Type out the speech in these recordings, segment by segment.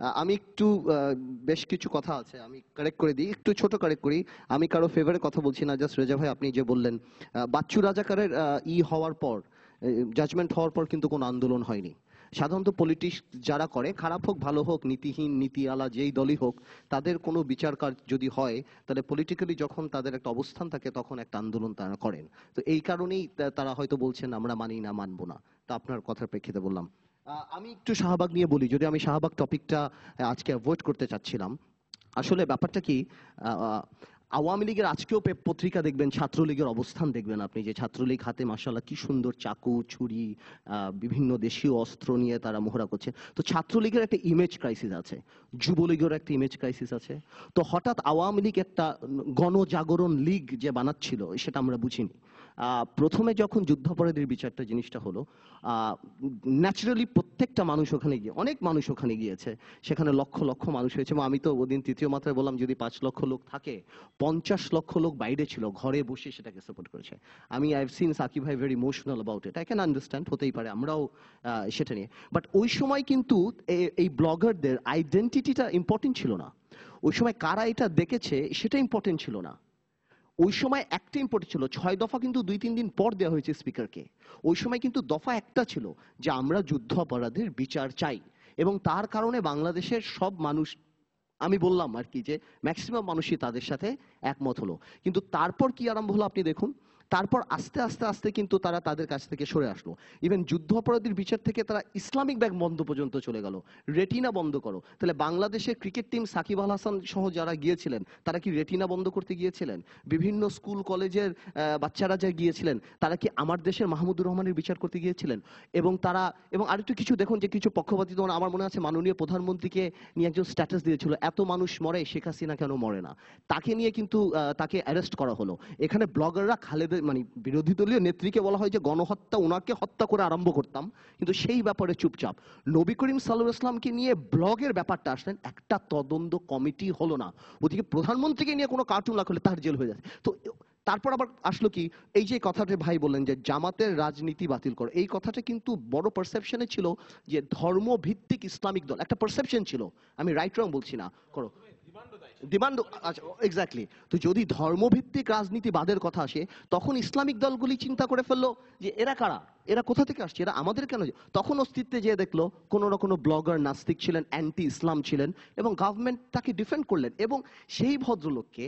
আমি একটু বেশ কিছু কথা আছে, আমি কারেক্ট করে দিই। একটু ছোট কারেক্ট করি। আমি কারও ফেভারে কথা বলছি না জাস্ট রেজা ভাই আপনি যে বললেন। বাচ্চু রাজাকারের ই হওয়ার পর জাজমেন্ট হওয়ার পর কিন্তু কোনো আন্দোলন হয়নি। সাধারণত পলিটিক্স যারা করে, খারাপ হোক, ভালো হোক, নীতিহীন নীতিআলা যেই দলই হোক, তাদের কোনো বিচার কাজ যদি হয়, তাহলে পলিটিক্যালি যখন তাদের একটা অবস্থান থাকে, তখন একটা আন্দোলন তারা করেন। তো এই কারণেই তারা হয়তো বলছেন, আমরা মানি না, মানবো না। তা আপনার কথার প্রেক্ষিতে বললাম। আমি একটু শাহবাগ নিয়ে বলি, যদি আমি শাহবাগ টপিকটা আজকে অ্যাভয়েড করতে চাচ্ছিলাম। আসলে ব্যাপারটা কি আওয়ামী লীগের আজকেও পত্রিকা দেখবেন, ছাত্রলীগের অবস্থান দেখবেন আপনি, যে ছাত্রলীগ হাতে মাসাল্লাহ কি সুন্দর চাকু, ছুরি বিভিন্ন দেশীয় অস্ত্র নিয়ে তারা মোহরা করছে। তো ছাত্রলীগের একটা ইমেজ ক্রাইসিস আছে যুবলীগের একটা ইমেজ ক্রাইসিস আছে। তো হঠাৎ আওয়ামী লীগ একটা গণজাগরণ লীগ যে বানাচ্ছিল, সেটা আমরা বুঝিনি। প্রথমে যখন যুদ্ধাপরাধীর বিচারটা জিনিসটা হলো ন্যাচারালি প্রত্যেকটা মানুষ ওখানে গিয়ে, অনেক মানুষ ওখানে গিয়েছে। সেখানে লক্ষ লক্ষ মানুষ হয়েছে। এবং আমি তো ওদিন তৃতীয় মাত্রায় বললাম, যদি পাঁচ লক্ষ লোক থাকে, পঞ্চাশ লক্ষ লোক বাইরে ছিল, ঘরে বসে সেটাকে সাপোর্ট করেছে। আমি আই সিন সাকিব ভাই very emotional about it I can understand হতেই পারে, আমরাও সেটা নিয়ে। বাট ওই সময় কিন্তু এই ব্লগারদের আইডেন্টিটিটা ইম্পর্টেন্ট ছিল না। ওই সময় কারা এটা দেখেছে, সেটা ইম্পর্টেন্ট ছিল না। ওই সময় একটা ইম্পর্টেন্ট ছিল, ছয় দফা কিন্তু দুই, তিন দিন পর দেওয়া হয়েছে স্পিকারকে ওই সময় কিন্তু দফা একটা ছিল যে আমরা যুদ্ধ অপরাধের বিচার চাই এবং তার কারণে বাংলাদেশের সব মানুষ, আমি বললাম আর কি যে ম্যাক্সিমাম মানুষই তাদের সাথে একমত হলো। কিন্তু তারপর কি আরম্ভ হলো আপনি দেখুন তারপর আস্তে আস্তে আস্তে কিন্তু তারা তাদের কাছ থেকে সরে আসলো। ইভেন যুদ্ধ অপরাধীর বিচার থেকে তারা ইসলামিক ব্যাগ বন্ধ পর্যন্ত চলে গেল। রেটিনা বন্ধ করো। তাহলে বাংলাদেশের ক্রিকেট টিম সাকিব আল হাসান সহ যারা গিয়েছিলেন, তারা কি রেটিনা বন্ধ করতে গিয়েছিলেন? বিভিন্ন স্কুল, কলেজের বাচ্চারা যা গিয়েছিলেন, তারা কি আমার দেশের মাহমুদুর রহমানের বিচার করতে গিয়েছিলেন? এবং তারা, এবং আরেকটু কিছু দেখুন যে কিছু পক্ষপাতী তোমার আমার মনে আছে মাননীয় প্রধানমন্ত্রীকে নিয়ে একজন স্ট্যাটাস দিয়েছিল, এত মানুষ মরে, শেখ হাসিনা কেন মরে না? তাকে নিয়ে কিন্তু তাকে অ্যারেস্ট করা হলো। এখানে ব্লগাররা খালেদের মানে বিরোধী দলীয় নেত্রীকে বলা হয় যে গণহত্যা ওনাকে হত্যা করে আরম্ভ করতাম। কিন্তু সেই ব্যাপারে চুপচাপ। নবী করিম সাল্লু ইসলামকে নিয়ে ব্লগের ব্যাপারটা আসলেন, একটা তদন্ত কমিটি হলো না। ওদিকে প্রধানমন্ত্রীকে নিয়ে কোনো কার্টুন লাগালে তার জেল হয়ে যাচ্ছে। তো তারপর আবার আসলো কি, এই যে কথাটা ভাই বললেন যে জামাতের রাজনীতি বাতিল করো, এই কথাটা কিন্তু বড় পারসেপশনে ছিল যে ধর্মভিত্তিক ইসলামিক দল, একটা পারসেপশন ছিল। আমি রাইট রং বলছি না, করো। ডিমান্ড আচ্ছা এক্স্যাক্টলি তো যদি ধর্মভিত্তিক রাজনীতিবাদের কথা আসে, তখন ইসলামিক দলগুলি চিন্তা করে ফেলল যে এরা কারা? এরা কোথা থেকে আসছে? এরা আমাদের কেন তখন অস্তিত্বে যেয়ে দেখল, কোন না কোনো ব্লগার নাস্তিক ছিলেন অ্যান্টি ইসলাম ছিলেন এবং গভর্নমেন্ট তাকে ডিফেন্ড করলেন এবং সেই ভদ্রলোককে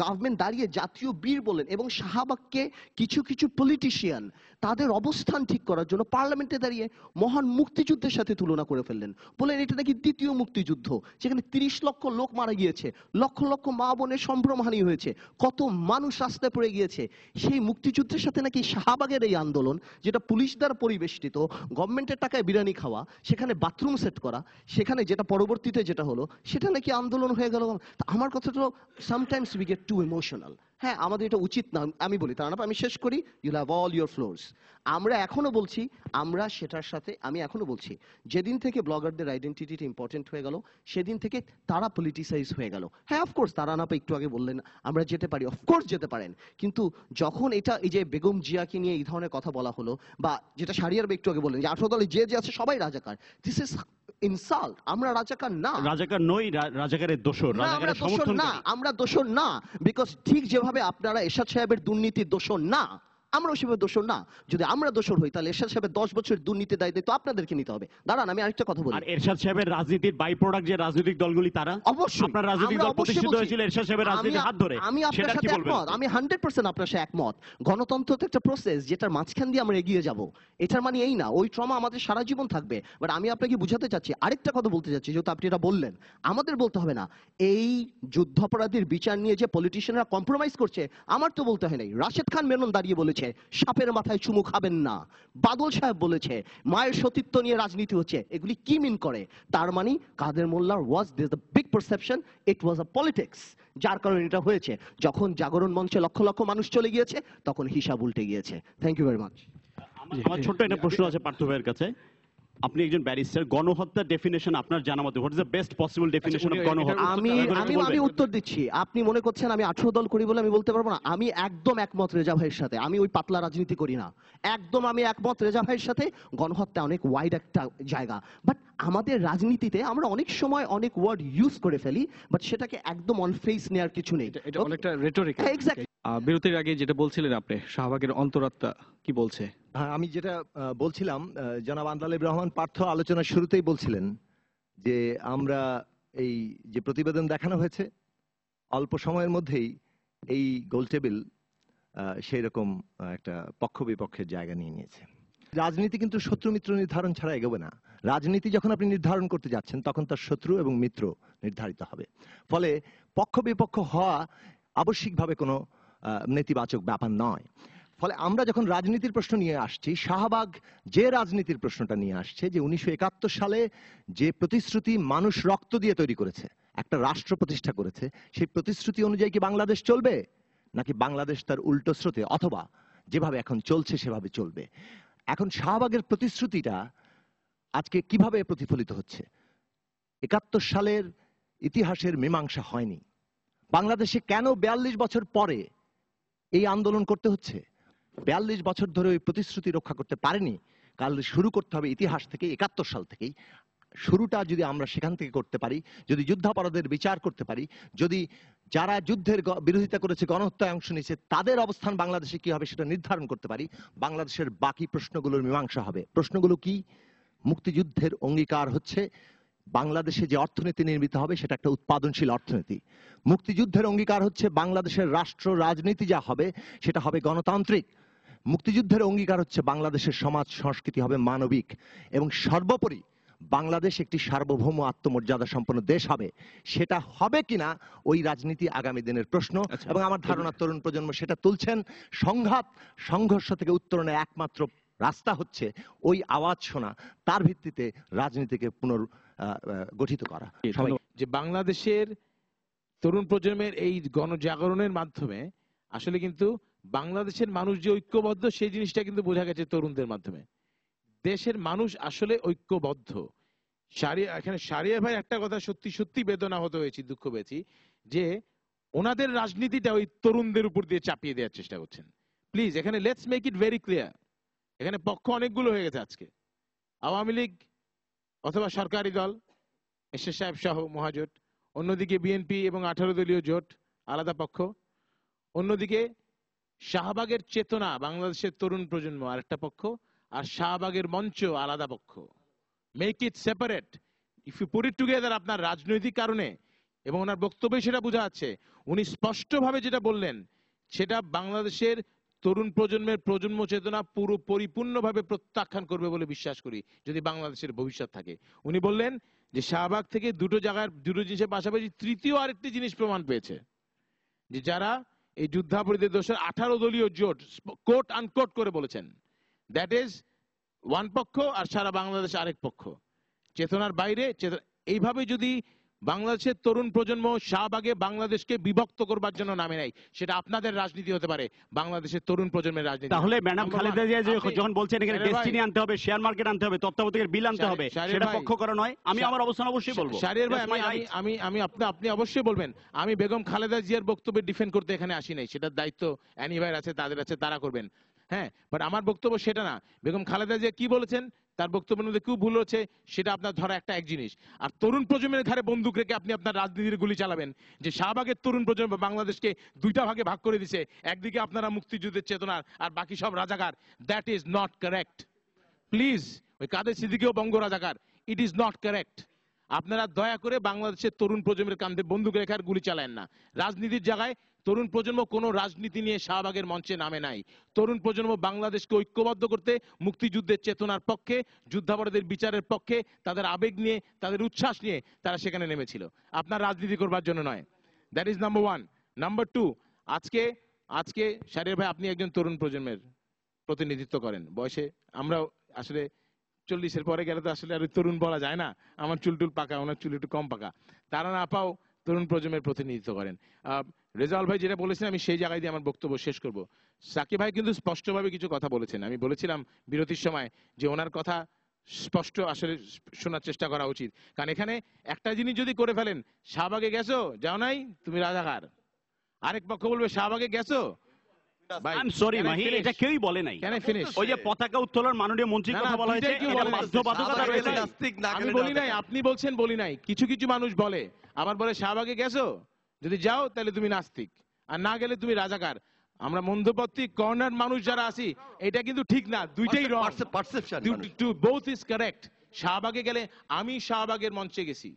গভর্নমেন্ট দাঁড়িয়ে জাতীয় বীর বলেন এবং শাহবাগকে কিছু কিছু পলিটিশিয়ান তাদের অবস্থান ঠিক করার জন্য পার্লামেন্টে দাঁড়িয়ে মহান মুক্তিযুদ্ধের সাথে তুলনা করে ফেললেন। বলেন এটা নাকি দ্বিতীয় মুক্তিযুদ্ধ? যেখানে তিরিশ লক্ষ লোক মারা গিয়েছে, লক্ষ লক্ষ মা বোনের সম্ভ্রমহানি হয়েছে, কত মানুষ রাস্তায় পড়ে গিয়েছে। সেই মুক্তিযুদ্ধের সাথে নাকি শাহবাগের এই আন্দোলন, যেটা পুলিশ দ্বারা পরিবেষ্টিত, গভর্নমেন্টের টাকায় বিরিয়ানি খাওয়া, সেখানে বাথরুম সেট করা, সেখানে যেটা পরবর্তীতে যেটা হলো, সেটা নাকি আন্দোলন হয়ে গেল। তা আমার কথাটা sometimes we get too emotional হ্যাঁ আমাদের এটা উচিত না, আমি বলি, তার আমি শেষ করি you'll have all your flowers আমরা এখনও বলছি আমরা সেটার সাথে আমি এখনও বলছি যেদিন থেকে ব্লগারদের আইডেন্টিটিটা ইম্পর্টেন্ট হয়ে গেল সেদিন থেকে তারা পলিটিসাইজ হয়ে গেল। হ্যাঁ অফকোর্স তারা না একটু আগে বললেন আমরা যেতে পারি অফকোর্স যেতে পারেন। কিন্তু যখন এটা এই যে বেগম জিয়াকে নিয়ে এই ধরনের কথা বলা হলো বা যেটা সারিয়ার একটু আগে বললেন যে আঠারো দলে যে যে আছে সবাই রাজাকার। দিস ইজ ইনসাল্ট আমরা রাজাকার না। রাজাকার নই রাজাকারের দোষর রাজাকারের সমর্থন না আমরা দোষর না বিকজ ঠিক যেভাবে আপনারা এরশাদ সাহেবের দুর্নীতির দোষর না। আমরা সেভাবে দোষর না। যদি আমরা দোষর হই তাহলে এরশাদ সাহেবের দশ বছর দুর্নীতি দায় দায়িত্ব আপনাদেরকে নিতে হবে। দাঁড়ান আমি আরেকটা কথা বলি। আর এরশাদ সাহেবের রাজনীতির বাই প্রোডাক্ট যে রাজনৈতিক দলগুলি তারা? অবশ্যই। আপনার রাজনৈতিক দল প্রতিষ্ঠিত হয়েছিল এরশাদ সাহেবের রাজনীতির হাত ধরে। আমি আপনার সাথে একমত। আমি হান্ড্রেড পার্সেন্ট আপনার সাথে একমত। গণতন্ত্র তো একটা প্রসেস যেটার মাঝখান দিয়ে আমরা এগিয়ে যাব। এটার মানে এই না ওই ট্রমা আমাদের সারা জীবন থাকবে। বাট আমি আপনাকে বুঝাতে চাচ্ছি আরেকটা কথা বলতে চাচ্ছি যেহেতু আপনি এটা বললেন। আমাদের বলতে হবে না এই যুদ্ধাপরাধীর বিচার নিয়ে যে পলিটিশিয়ানরা কম্প্রোমাইজ করছে আমার তো বলতে হয় নাই। রাশেদ খান মেনন দাঁড়িয়ে বলেছে সাপের মাথায় চুমু খাবেন না। বাদল সাহেব বলেছে, মায়ের সতীত্ব নিয়ে রাজনীতি হচ্ছে, এগুলি কি মিন করে? তার মানে কাদের মোল্লার was this the big perception it was a politics যার কারণে এটা হয়েছে, যখন জাগরণ মঞ্চে লক্ষ লক্ষ মানুষ চলে গিয়েছে, তখন হিসাব উল্টে গিয়েছে। থ্যাংক ইউ ভেরি মাচ আমার ছোট্ট একটা প্রশ্ন আছে পার্থ ভাইয়ের কাছে। আপনি একজন ব্যারিস্টার গণহত্যা ডেফিনেশন আপনার জানা মতে what is the best possible definition of গণহত্যা? আমি আমি আমি উত্তর দিচ্ছি। আপনি মনে করছেন আমি আঠারো দল করি বলে আমি বলতে পারব না? আমি একদম একমত রেজা ভাইয়ের সাথে। আমি ওই পাতলা রাজনীতি করি না। একদম আমি একমত রেজা ভাইয়ের সাথে। গণহত্যা অনেক ওয়াইড একটা জায়গা। বাট আমাদের রাজনীতিতে আমরা অনেক সময় অনেক ওয়ার্ড ইউজ করে ফেলি বাট সেটাকে একদম অন ফেস নেওয়ার কিছু নেই। এটা- এটা অনেকটা রেটরিক এক্স্যাক্ট বিরতির আগে যেটা বলছিলেন আপনি, শাহবাগের অন্তরাত্মা কি বলছে? হ্যাঁ আমি যেটা বলছিলাম জনাব আন্দালিব রহমান পার্থ আলোচনার শুরুতেই বলছিলেন যে আমরা এই যে প্রতিবেদন দেখানো হয়েছে, অল্প সময়ের মধ্যেই এই গোল টেবিল সেই রকম একটা পক্ষ বিপক্ষের জায়গা নিয়ে নিয়েছে। রাজনীতি কিন্তু শত্রু মিত্র নির্ধারণ ছাড়া এগোবে না। রাজনীতি যখন আপনি নির্ধারণ করতে যাচ্ছেন, তখন তার শত্রু এবং মিত্র নির্ধারিত হবে। ফলে পক্ষ বিপক্ষ হওয়া আবশ্যিকভাবে কোনো নেতিবাচক ব্যাপার নয়। ফলে আমরা যখন রাজনীতির প্রশ্ন নিয়ে আসছি, শাহবাগ যে রাজনীতির প্রশ্নটা নিয়ে আসছে যে উনিশশো একাত্তর সালে যে প্রতিশ্রুতি মানুষ রক্ত দিয়ে তৈরি করেছে, একটা রাষ্ট্র প্রতিষ্ঠা করেছে, সেই প্রতিশ্রুতি অনুযায়ী কি বাংলাদেশ চলবে? নাকি বাংলাদেশ তার উল্টো স্রোতে, অথবা যেভাবে এখন চলছে সেভাবে চলবে? এখন শাহবাগের প্রতিশ্রুতিটা আজকে কীভাবে প্রতিফলিত হচ্ছে? একাত্তর সালের ইতিহাসের মীমাংসা হয়নি। বাংলাদেশে কেন বিয়াল্লিশ বছর পরে এই আন্দোলন করতে হচ্ছে। বিয়াল্লিশ বছর ধরে ওই প্রতিশ্রুতি রক্ষা করতে পারেনি। কাল শুরু করতে হবে ইতিহাস থেকে, একাত্তর সাল থেকেই। শুরুটা যদি আমরা সেখান থেকে করতে পারি, যদি যুদ্ধাপরাধের বিচার করতে পারি, যদি যারা যুদ্ধের বিরোধিতা করেছে, গণহত্যায় অংশ নিয়েছে, তাদের অবস্থান বাংলাদেশে কি হবে সেটা নির্ধারণ করতে পারি। বাংলাদেশের বাকি প্রশ্নগুলোর মীমাংসা হবে। প্রশ্নগুলো কি? মুক্তিযুদ্ধের অঙ্গীকার হচ্ছে বাংলাদেশে যে অর্থনীতি নির্মিত হবে সেটা একটা উৎপাদনশীল অর্থনীতি। মুক্তিযুদ্ধের অঙ্গীকার হচ্ছে বাংলাদেশের রাষ্ট্র রাজনীতি যা হবে সেটা হবে গণতান্ত্রিক। মুক্তিযুদ্ধের অঙ্গীকার হচ্ছে বাংলাদেশের সমাজ সংস্কৃতি হবে মানবিক। এবং সর্বোপরি বাংলাদেশ একটি সার্বভৌম আত্মমর্যাদা সম্পন্ন দেশ হবে সেটা হবে কিনা ওই রাজনীতি আগামী দিনের প্রশ্ন। আচ্ছা। এবং আমার ধারণা তরুণ প্রজন্ম সেটা তুলছেন। সংঘাত সংঘর্ষ থেকে উত্তরণের একমাত্র রাস্তা হচ্ছে ওই আওয়াজ শোনা। তার ভিত্তিতে রাজনীতিকে পুনর গঠিত করা। যে বাংলাদেশের তরুণ প্রজন্মের এই গণজাগরণের মাধ্যমে আসলে কিন্তু বাংলাদেশের মানুষ যে ঐক্যবদ্ধ সেই জিনিসটা কিন্তু বোঝা গেছে তরুণদের মাধ্যমে। দেশের মানুষ আসলে ঐক্যবদ্ধ। সারিয়া এখানে সারিয়া ভাই একটা কথা সত্যি সত্যি বেদনা হতে হয়েছে দুঃখ পেয়েছি যে ওনাদের রাজনীতিটা ওই তরুণদের উপর দিয়ে চাপিয়ে দেওয়ার চেষ্টা করছেন। প্লিজ এখানে let's make it very clear এখানে পক্ষ অনেকগুলো হয়ে গেছে আজকে। আওয়ামী লীগ অথবা সরকারি দল, এসএস সাহেব সহ মহাজোট, অন্যদিকে বিএনপি এবং আঠারো দলীয় জোট, আলাদা পক্ষ, অন্যদিকে শাহবাগের চেতনা, বাংলাদেশের তরুণ প্রজন্ম, আরেকটা পক্ষ, আর শাহবাগের মঞ্চ, আলাদা পক্ষ। Make it separate if you put it together আপনার রাজনৈতিক কারণে, এবং ওনার বক্তব্যে সেটা বোঝা যাচ্ছে। উনি স্পষ্টভাবে যেটা বললেন, সেটা বাংলাদেশের তরুণ প্রজন্মের প্রজন্ম চেতনা পুরো পরিপূর্ণভাবে প্রত্যাখ্যান করবে বলে বিশ্বাস করি, যদি বাংলাদেশের ভবিষ্যৎ থাকে। উনি বললেন যে, শাহবাগ থেকে দুটো জায়গার, দুটো জিনিসের পাশাপাশি তৃতীয় আরেকটি জিনিস প্রমাণ পেয়েছে, যে যারা এই যুদ্ধাপরাধীদের দোষের আঠারো দলীয় জোট কোট আনকোট করে বলেছেন। দ্যাট ইজ ওয়ান পক্ষ আর সারা বাংলাদেশ আরেক পক্ষ। চেতনার বাইরে এইভাবে যদি বাংলাদেশের তরুণ প্রজন্ম শাহবাগে বাংলাদেশকে বিভক্ত করবার জন্য নামে নাই। সেটা আপনাদের রাজনীতি হতে পারে বাংলাদেশের তরুণ প্রজন্মের রাজনীতি। তাহলে ম্যাডাম খালেদা জিয়া যে যখন বলছেন এখানে ডেস্টিনি আনতে হবে শেয়ার মার্কেট আনতে হবে তত্ত্বাবধায়কের বিল আনতে হবে সেটা পক্ষ করা নয় আমি আমার অবস্থান অবশ্যই বলব। শাহরিয়ার ভাই আমি আমি আমি আমি আপনি আপনি অবশ্যই বলবেন আমি বেগম খালেদা জিয়ার বক্তব্য ডিফেন্ড করতে এখানে আসি নাই সেটার দায়িত্ব অ্যানি ভাইয়ের আছে তাদের আছে তারা করবেন। হ্যাঁ বাট আমার বক্তব্য সেটা না। বেগম খালেদা জিয়া কি বলেছেন? তার বক্তব্যের মধ্যে কেউ ভুল হচ্ছে, সেটা আপনার ধরা একটা এক জিনিস। আর তরুণ প্রজন্মের ঘাড়ে বন্দুক রেখে আপনি আপনার রাজনীতির গুলি চালাবেন, যে শাহবাগের তরুণ প্রজন্ম বাংলাদেশকে দুইটা ভাগে ভাগ করে দিছে, একদিকে আপনারা মুক্তিযুদ্ধের চেতনার, আর বাকি সব রাজাকার। That is not correct please ওই কাদের সিদ্দিকেও বঙ্গ রাজাকার ইট ইজ নট কারেক্ট আপনারা দয়া করে বাংলাদেশের তরুণ প্রজন্মের কান্দে বন্দুক রেখার গুলি চালায়েন না। রাজনীতির জায়গায় তরুণ প্রজন্ম কোনো রাজনীতি নিয়ে শাহবাগের মঞ্চে নামে নাই। তরুণ প্রজন্ম বাংলাদেশকে ঐক্যবদ্ধ করতে, মুক্তিযুদ্ধের চেতনার পক্ষে, যুদ্ধাপরাধের বিচারের পক্ষে, তাদের আবেগ নিয়ে, তাদের উচ্ছ্বাস নিয়ে তারা সেখানে নেমেছিল। আপনার রাজনীতি করবার জন্য নয়। That is number one number two আজকে আজকে শারির ভাই আপনি একজন তরুণ প্রজন্মের প্রতিনিধিত্ব করেন। বয়সে আমরাও আসলে চল্লিশের পরে গেলে তো আসলে আর তরুণ বলা যায় না। আমার চুল টুল পাকা, ওনার চুল একটু কম পাকা। তারা না পাও তরুণ প্রজন্মের প্রতিনিধিত্ব করেন। রেজাউল ভাই যেটা বলেছেন, আমি সেই জায়গায় দিয়ে আমার বক্তব্য শেষ করব। সাকিব ভাই কিন্তু স্পষ্টভাবে কিছু কথা বলেছেন। আমি বলেছিলাম বিরতির সময় যে ওনার কথা স্পষ্ট আসলে শোনার চেষ্টা করা উচিত। কারণ এখানে একটা জিনিস যদি করে ফেলেন, শাহবাগে গেছো? যাও নাই? তুমি রাজাকার। আরেক পক্ষ বলবে, শাহবাগে গেছো? আই সরি মাহি এটা কেউই বলে নাই। Can I finish? ওই যে পতাকা উত্তোলন মাননীয় মন্ত্রীর না, না, কথা বলা হয়েছে এটা বাধ্যবাধকতা রয়েছে। গেলে নাস্তিক, না আমি বলি নাই আপনি বলছেন বলি নাই কিছু কিছু মানুষ বলে আবার বলে শাহবাগে গেছো? যদি যাও তাহলে তুমি নাস্তিক আর না গেলে তুমি রাজাকার। আমরা মধ্যপত্তি কর্নার মানুষ যারা আছি এটা কিন্তু ঠিক না দুইটাই wrong perception to both is correct শাহবাগে গেলে আমি শাহবাগের মঞ্চে গেছি।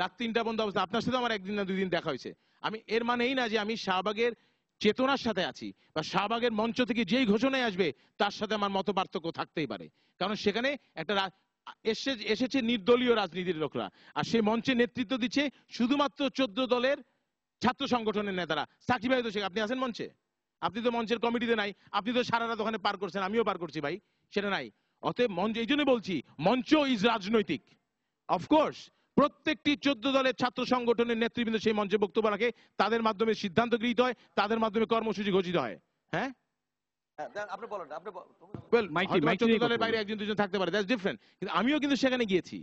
রাত তিনটা বন্ধ অবস্থা। আপনার সাথে আমার একদিন না দুই দিন দেখা হয়েছে। আমি এর মানে এই না যে আমি শাহবাগের চেতনার সাথে আছি বা শাহবাগের মঞ্চ থেকে যেই ঘোষণায় আসবে, তার সাথে আমার মত পার্থক্য থাকতেই পারে। কারণ সেখানে একটা এসে এসেছে নির্দলীয় রাজনীতির লোকরা। আর সেই মঞ্চে নেতৃত্ব দিচ্ছে শুধুমাত্র চোদ্দ দলের ছাত্র সংগঠনের নেতারা। সাকিব ভাই তো সে- আপনি আছেন মঞ্চে? আপনি তো মঞ্চের কমিটিতে নাই। আপনি তো সারা রাত ওখানে পার করছেন, আমিও পার করছি ভাই। সেটা নাই। অতএব মঞ্চ এই জন্য বলছি, মঞ্চ ইজ রাজনৈতিক। অফকোর্স প্রত্যেকটি চোদ্দ দলের ছাত্র সংগঠনের নেতৃবৃন্দ সেই মঞ্চে বক্তব্য রাখে। তাদের মাধ্যমে সিদ্ধান্ত গৃহীত হয় তাদের মাধ্যমে কর্মসূচি ঘোষিত হয়। হ্যাঁ? কিন্তু আমিও কিন্তু সেখানে গিয়েছি।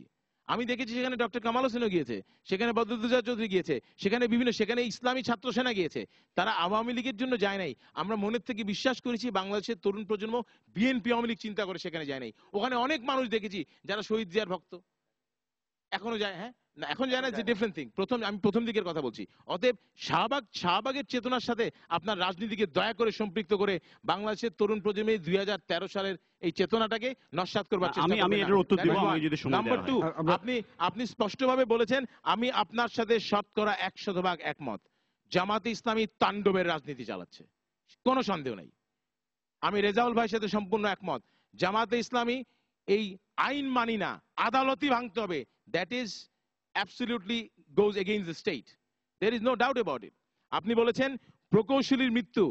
আমি দেখেছি সেখানে ডক্টর কামাল হোসেনও গিয়েছে সেখানে বদরুদ্দোজা চৌধুরী গিয়েছে সেখানে বিভিন্ন সেখানে ইসলামী ছাত্র সেনা গিয়েছে। তারা আওয়ামী লীগের জন্য যায় নাই। আমরা মনের থেকে বিশ্বাস করেছি বাংলাদেশের তরুণ প্রজন্ম বিএনপি আওয়ামী লীগ চিন্তা করে সেখানে যায় নাই। ওখানে অনেক মানুষ দেখেছি যারা শহীদ জিয়ার ভক্ত। এখনও যায় হ্যাঁ? না এখন যায় না যে ডিফারেন্ট থিং প্রথম আমি প্রথম দিকের কথা বলছি। অতএব শাহবাগ শাহবাগের চেতনার সাথে আপনার রাজনীতিকে দয়া করে সম্পৃক্ত করে বাংলাদেশের তরুণ প্রজন্মে দুই সালের এই চেতনাটাকে নস্বাত করবার চেষ্টা আমি- আমি এটার উত্তর দিব, is যদি সময় হয়। আমরা- আপনি আপনি স্পষ্টভাবে বলেছেন আমি আপনার সাথে শতকরা এক শতভাগ একমত। জামাতে ইসলামী তাণ্ডবের রাজনীতি চালাচ্ছে। কোনো সন্দেহ নেই। আমি রেজাউল ভাইয়ের সাথে সম্পূর্ণ একমত। জামাতে ইসলামী এই আইন মানি না, আদালতই ভাঙতে হবে। That is absolutely goes against the state there is no doubt about it আপনি বলেছেন প্রকৌশলীর মৃত্যু।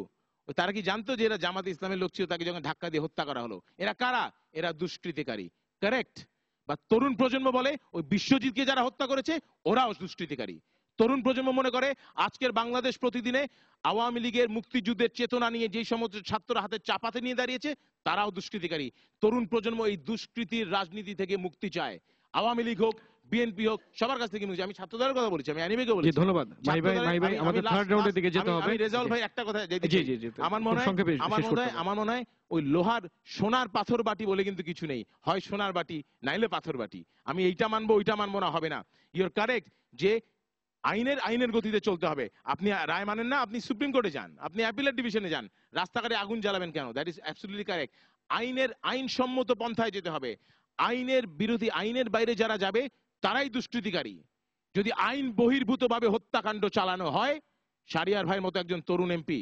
তারা কি জানতো যে এরা জামাতে ইসলামের লোক ছিল, তাকে যখন ধাক্কা দিয়ে হত্যা করা হলো? এরা কারা? এরা দুষ্কৃতিকারী। কারেক্ট বা তরুণ প্রজন্ম বলে ওই বিশ্বজিৎকে যারা হত্যা করেছে, ওরাও দুষ্কৃতিকারী। তরুণ প্রজন্ম মনে করে আজকের বাংলাদেশ প্রতিদিনে আওয়ামী লীগের মুক্তিযুদ্ধের চেতনা নিয়ে যেই সমস্ত ছাত্ররা হাতে চাপাতে নিয়ে দাঁড়িয়েছে তারাও দুষ্কৃতিকারী। তরুণ প্রজন্ম এই দুষ্কৃতির রাজনীতি থেকে মুক্তি চায়। আওয়ামী লীগ হোক বিএনপি হোক সবার কাছ থেকে আমি ছাত্রদলের কথা বলেছি আমি অ্যানিমেকে বলেছি। ধন্যবাদ। ভাই ভাই আমি- আমি আমাদের থার্ড রাউন্ডের দিকে যেতে হবে। আমি রেজাউল ভাই একটা কথা জি জি জি আমার মনে হয় আমার মনে হয় আমার মনে হয় ওই লোহার সোনার পাথর বাটি বলে কিন্তু কিছু নেই। হয় সোনার বাটি নাইলে পাথর বাটি। আমি এইটা মানবো ওইটা মানবো না হবে না। ইউর কারেক্ট যে আইনের আইনের গতিতে চলতে হবে। আপনি রায় মানেন না, আপনি সুপ্রিম কোর্টে যান, আপনি অ্যাপিলেট ডিভিশনে যান, রাস্তাঘাটে আগুন জ্বালাবেন কেন? দ্যাট ইজ অ্যাবসলিউটলি কারেক্ট আইনের, আইনসম্মত পন্থায় যেতে হবে। আইনের বিরোধী, আইনের বাইরে যারা যাবে, তারাই দুষ্কৃতিকারী। যদি আইন বহির্ভূতভাবে হত্যাকাণ্ড চালানো হয়, সারিয়ার ভাইয়ের মতো একজন তরুণ এমপি,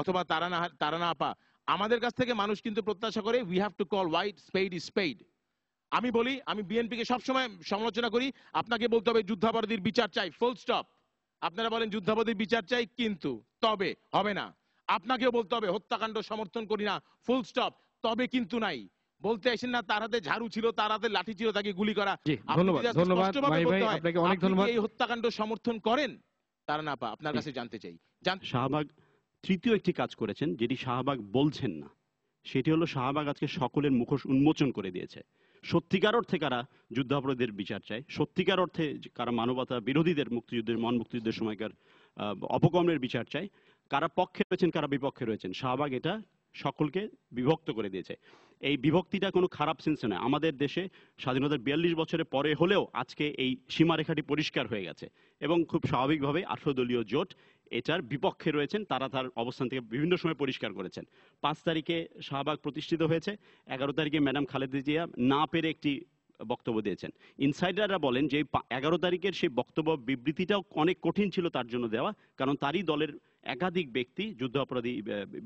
অথবা তারানা তারানা আপা আমাদের কাছ থেকে মানুষ কিন্তু প্রত্যাশা করে we have to call white spade is spade আমি বলি আমি বিএনপিকে সবসময় সমালোচনা করি। আপনাকে বলতে হবে যুদ্ধাপরাধীর বিচার চাই ফুল স্টপ আপনারা বলেন যুদ্ধাপরাধীর বিচার চাই কিন্তু তবে হবে না। আপনাকেও বলতে হবে হত্যাকাণ্ড সমর্থন করি না ফুল স্টপ তবে কিন্তু নাই। বলতে আসেন না তার হাতে ঝাড়ু ছিল তার হাতে লাঠি ছিল তাকে গুলি করা। এই হত্যাকাণ্ড সমর্থন করেন? তারা না পা আপনার কাছে জানতে চাই। শাহবাগ তৃতীয় একটি কাজ করেছেন যেটি শাহবাগ বলছেন না। সেটি হলো শাহবাগ আজকে সকলের মুখোশ উন্মোচন করে দিয়েছে। সত্যিকার অর্থে কারা যুদ্ধাপরাধীদের বিচার চায়? সত্যিকার অর্থে কারা মানবতা বিরোধীদের মুক্তিযুদ্ধের মন মুক্তিযুদ্ধের সময়কার অপকর্মের বিচার চায়? কারা পক্ষে রয়েছেন, কারা বিপক্ষে রয়েছেন? শাহবাগ এটা সকলকে বিভক্ত করে দিয়েছে। এই বিভক্তিটা কোনো খারাপ সেন্সে নয়। আমাদের দেশে স্বাধীনতার বিয়াল্লিশ বছরের পরে হলেও আজকে এই সীমারেখাটি পরিষ্কার হয়ে গেছে এবং খুব স্বাভাবিকভাবে আঠারো দলীয় জোট এটার বিপক্ষে রয়েছেন, তারা তার অবস্থান থেকে বিভিন্ন সময় পরিষ্কার করেছেন। পাঁচ তারিখে শাহবাগ প্রতিষ্ঠিত হয়েছে, এগারো তারিখে ম্যাডাম খালেদা জিয়া না পেরে একটি বক্তব্য দিয়েছেন। ইনসাইডাররা বলেন যে এগারো তারিখের সেই বক্তব্য বিবৃতিটাও অনেক কঠিন ছিল তার জন্য দেওয়া, কারণ তারই দলের একাধিক ব্যক্তি যুদ্ধ অপরাধী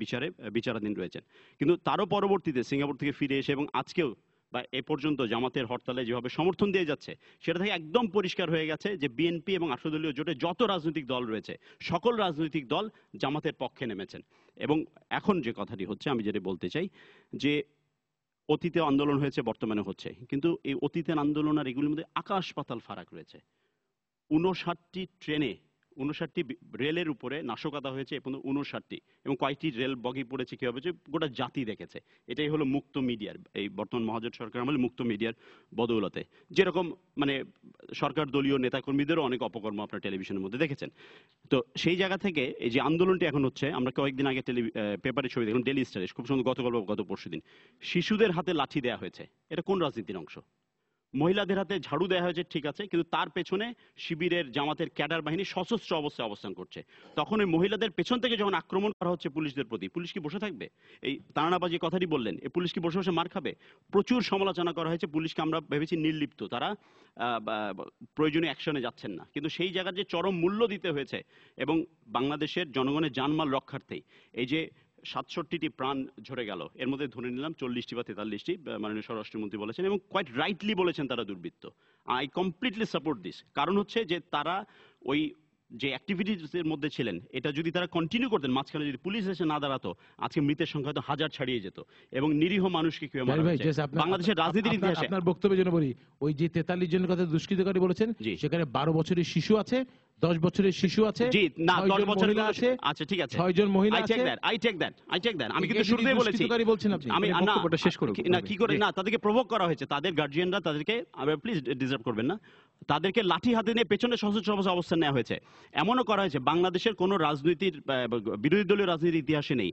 বিচারে, বিচারাধীন রয়েছেন। কিন্তু তারও পরবর্তীতে সিঙ্গাপুর থেকে ফিরে এসে এবং আজকেও বা এ পর্যন্ত জামাতের হরতালে যেভাবে সমর্থন দিয়ে যাচ্ছে, সেটা থেকে একদম পরিষ্কার হয়ে গেছে যে বিএনপি এবং আঠারো জোটে যত রাজনৈতিক দল রয়েছে, সকল রাজনৈতিক দল জামাতের পক্ষে নেমেছেন। এবং এখন যে কথাটি হচ্ছে, আমি যেটা বলতে চাই যে অতীতে আন্দোলন হয়েছে বর্তমানে হচ্ছে। কিন্তু এই অতীতের আন্দোলন আর এগুলির মধ্যে আকাশ পাতাল ফারাক রয়েছে। উনষাটটি ট্রেনে উনষাটটি রেলের উপরে নাশকতা হয়েছে এবং উনষাটটি এবং কয়েকটি রেল বগি পড়েছে কি হয়েছে গোটা জাতি দেখেছে। এটাই হলো মুক্ত মিডিয়ার, এই বর্তমান মহাজোট সরকার আমলে মুক্ত মিডিয়ার বদৌলতে। যেরকম মানে সরকার দলীয় নেতাকর্মীদেরও অনেক অপকর্ম আপনার টেলিভিশনের মধ্যে দেখেছেন। তো সেই জায়গা থেকে এই যে আন্দোলনটি এখন হচ্ছে, আমরা কয়েকদিন আগে টেলি পেপারে ছবি দেখলাম ডেলি স্টারে, খুব সুন্দর গতকাল গত পরশু দিন শিশুদের হাতে লাঠি দেওয়া হয়েছে। এটা কোন রাজনীতির অংশ? মহিলাদের হাতে ঝাড়ু দেওয়া হয়েছে, ঠিক আছে, কিন্তু তার পেছনে শিবিরের জামাতের ক্যাডার বাহিনী সশস্ত্র অবস্থায় অবস্থান করছে। তখন ওই মহিলাদের পেছন থেকে যখন আক্রমণ করা হচ্ছে পুলিশদের প্রতি, পুলিশ কি বসে থাকবে? এই তারানাবাজি কথাটি বললেন এই পুলিশ কি বসে বসে মার খাবে? প্রচুর সমালোচনা করা হয়েছে, পুলিশকে আমরা ভেবেছি নির্লিপ্ত, তারা প্রয়োজনীয় অ্যাকশনে যাচ্ছেন না। কিন্তু সেই জায়গার যে চরম মূল্য দিতে হয়েছে, এবং বাংলাদেশের জনগণের জানমাল রক্ষার্থেই, এই যে সাতষট্টিটি প্রাণ ঝরে গেল। এর মধ্যে ধরে নিলাম চল্লিশটি বা তেতাল্লিশটি মাননীয় স্বরাষ্ট্রমন্ত্রী বলেছেন এবং কোয়াইট রাইটলি বলেছেন তারা দুর্বৃত্ত। আই কমপ্লিটলি সাপোর্ট দিস কারণ হচ্ছে যে তারা ওই যে অ্যাক্টিভিটিসের মধ্যে ছিলেন এটা যদি তারা কন্টিনিউ করতেন মাঝখানে যদি পুলিশ এসে না দাঁড়াতো আজকে মৃতের সংখ্যা হয়তো হাজার ছাড়িয়ে যেত এবং নিরীহ মানুষকে মারা আপনার- বাংলাদেশের রাজনীতির ইতিহাসে আপনার বক্তব্যের জন্য বলি ওই যে তেতাল্লিশ জনের কথা দুষ্কৃতকারী বলেছেন। সেখানে বারো বছরের শিশু আছে দশ বছরের শিশু আছে জি না দশ বছরের আছে আচ্ছা ঠিক আছে। ছয়জন মহিলা I take that I take that I take that আমি কিন্তু শুরুতেই বলেছি। বলছেন আপনি। আমি মানে না শেষ করুন। না কি করে? না তাদেরকে প্রভোগ করা হয়েছে। তাদের গার্ডিয়ানরা তাদেরকে প্লিজ ডিজার্ভ করবেন না। তাদেরকে লাঠি হাতে নিয়ে পেছনে সশস্ত্র অবস্থা অবস্থান নেওয়া হয়েছে। এমনও করা হয়েছে। বাংলাদেশের কোনো রাজনীতির বিরোধী দলীয় রাজনীতির ইতিহাসে নেই।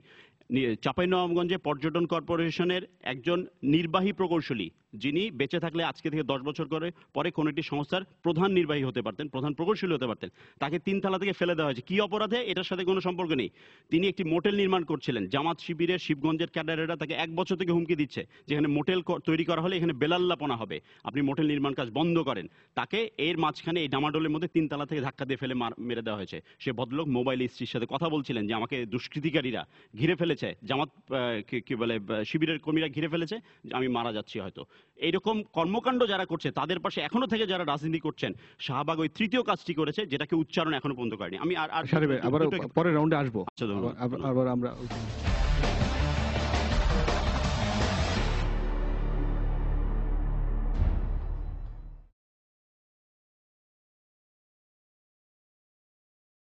চাঁপাইনবাবগঞ্জে পর্যটন কর্পোরেশনের একজন নির্বাহী প্রকৌশলী, যিনি বেঁচে থাকলে আজকে থেকে দশ বছর করে পরে কোনো একটি সংস্থার প্রধান নির্বাহী হতে পারতেন, প্রধান প্রকৌশলী হতে পারতেন। তাকে তিন তালা থেকে ফেলে দেওয়া হয়েছে। কি অপরাধে? এটার সাথে কোনো সম্পর্ক নেই। তিনি একটি মোটেল নির্মাণ করছিলেন। জামাত শিবিরের শিবগঞ্জের ক্যাডারেরা তাকে এক বছর থেকে হুমকি দিচ্ছে, যেখানে মোটেল তৈরি করা হলে এখানে বেলাল্লাপনা হবে। আপনি মোটেল নির্মাণ কাজ বন্ধ করেন। তাকে এর মাঝখানে এই ডামাডোলের মধ্যে তিন তালা থেকে ধাক্কা দিয়ে ফেলে মার- মেরে দেওয়া হয়েছে। সে ভদ্রলোক মোবাইল স্ত্রীর সাথে কথা বলছিলেন যে আমাকে দুষ্কৃতিকারীরা ঘিরে ফেলেছে। জামাত আহ, কি- বলে শিবিরের কর্মীরা ঘিরে ফেলেছে আমি মারা যাচ্ছি হয়তো। এইরকম কর্মকাণ্ড যারা করছে তাদের পাশে এখনও থেকে যারা রাজনীতি করছেন শাহবাগ ওই তৃতীয় কাজটি করেছে যেটাকে উচ্চারণ এখনও পর্যন্ত করেনি। আমি আর আবার পরের রাউন্ডে আসব। আচ্ছা, আবার আমরা